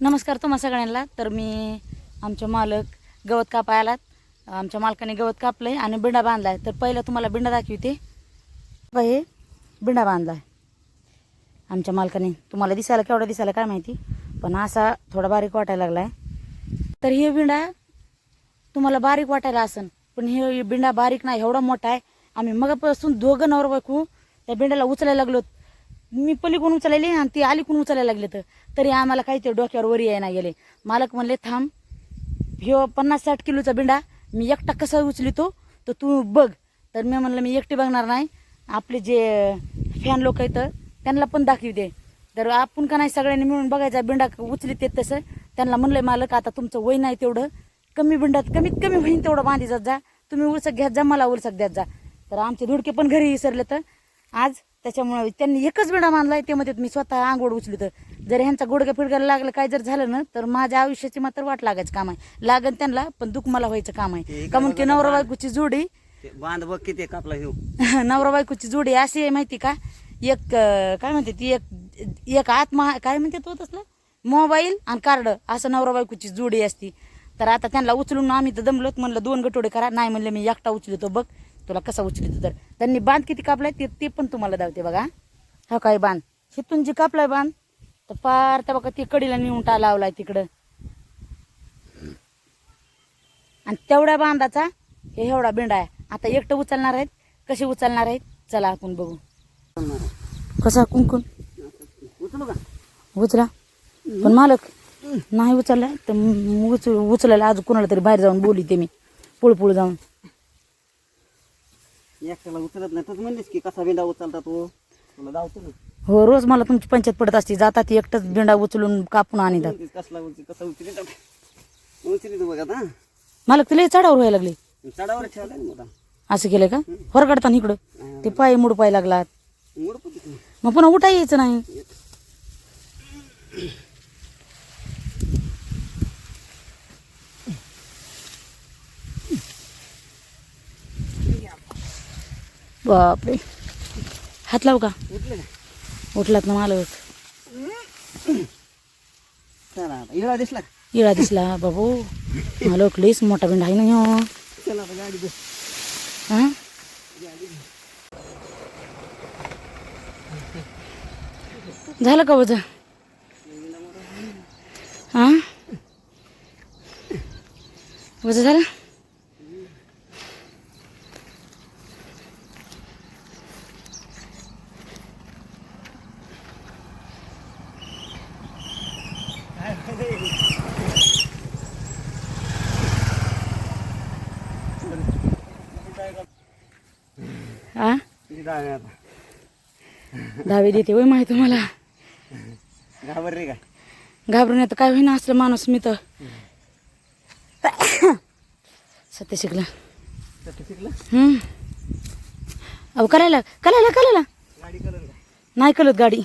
नमस्कार तुम्हा सगळ्यांना. तर मी आमचे मालक गवत कापाय आलात आमच्या मालकाने गवत कापलं आहे आणि बिंडा बांधला आहे तर पहिलं तुम्हाला बिंडा दाखवते. हे बिंडा बांधला आहे आमच्या मालकाने. तुम्हाला दिसायला केवढा दिसायला काय माहिती? पण असा थोडा बारीक वाटायला लागला आहे तर हे बिंडा तुम्हाला बारीक वाटायला असन पण हे बिंडा बारीक नाही एवढा मोठा आहे. आम्ही मगापासून दोघं नवर बघू त्या बिंड्याला उचलायला लागलो मी पलीकडून उचलायले आणि ती अलीकडून उचलायला लागले तर. तरी आम्हाला काही ते डोक्यावर वरी यायला गेले. मालक म्हणले थांब ह्यो पन्नास साठ किलोचा बिंडा मी एकटा कसा उचलितो? तर तू बघ. तर मी म्हणलं मी एकटी बघणार नाही. आपले जे फॅन लोक आहेत त्यांना पण दाखवी दे. तर आपण का नाही सगळ्यांनी मिळून बघायचा बिंडा उचलीत येत तसं? त्यांना म्हणलं मालक आता तुमचं वय नाही तेवढं. कमी बिंडात कमीत कमी होईन तेवढं बांधी जात जा. तुम्ही उलसक घ्यात जा मला उलसक द्यात जा. तर आमचे धुडके पण घरी विसरले तर. आज त्याच्यामुळे त्यांनी एकच बिंडा बांधलाय ते मध्ये मी स्वतः आंघोळ उचली तर जर ह्यांचा गुडघ्या फिडग्याला लागलं काय जर झालं ना तर माझ्या आयुष्याची मात्र वाट लागायचं काम आहे. लागन त्यांना पण दुःख मला व्हायचं काम आहे. का म्हणून की नवरा बायकोची जोडी. बांध बघ किती कापला ह्यो. नवरा बायकोची जोडी अशी आहे माहिती का? एक काय म्हणते ती एक एक आत्मा काय म्हणते तो तसलं? मोबाईल आणि कार्ड असं नवरा बायकोची जोडी असती. तर आता त्यांना उचलून आम्ही तर दमलोत म्हणलं दोन गटोडे करा. नाही म्हणले मी एकटा उचलतो बघ. तुला कसा उचलतो तर? त्यांनी बांध किती कापलाय? ते ते पण तुम्हाला दावते बघा. हा काय बांध? हिथून जी कापलाय बांध तर पार त्या बघा ती कडीला नेऊन टा लावलाय तिकडं. आणि तेवढ्या बांधाचा हे एवढा बिंडा आहे. आता एकटं उचलणार आहेत? कसे उचलणार आहेत? चला आपण बघू. कसा कुंकून का उचला. पण मालक नाही उचलला तर उचल उचलायला आज कोणाला तरी बाहेर जाऊन बोली ते मी. पुळपुळ जाऊन. एकट्याला उचलत नाही. तूच म्हणलीस की कसा बिंडा उचलता तू? तुला धावतो ना. हो रोज मला तुमची पंचायत पडत असते. जातात ती एकटंच बिंडा उचलून कापून आणतात कसला उचल कसा उचली उचली तू बघ आता. मालक तिला चढावर व्हायला लागले. चढावर ठेवलाय ना मला असं केलं का? होरगडताना इकडं. ते पाय मुड पाय लागलात. मुडपुती मग पुन्हा उठा यायचं नाही बापरे. हात लावू का? उठले का उठलात ना मालक. इळा दिसला? इळा दिसला. बाबू मालक लईच मोठा बिंडा आहे ना हा? झालं का वजन? हा? वजन झालं? आता? दहावी देते वय माहिती मला घाबर रे काय घाबरून येतं काय होईना असलं माणूस मी तर. सत्य शिकला. हम्म. अहो करायला करायला करायला का? नाही कळत गाडी.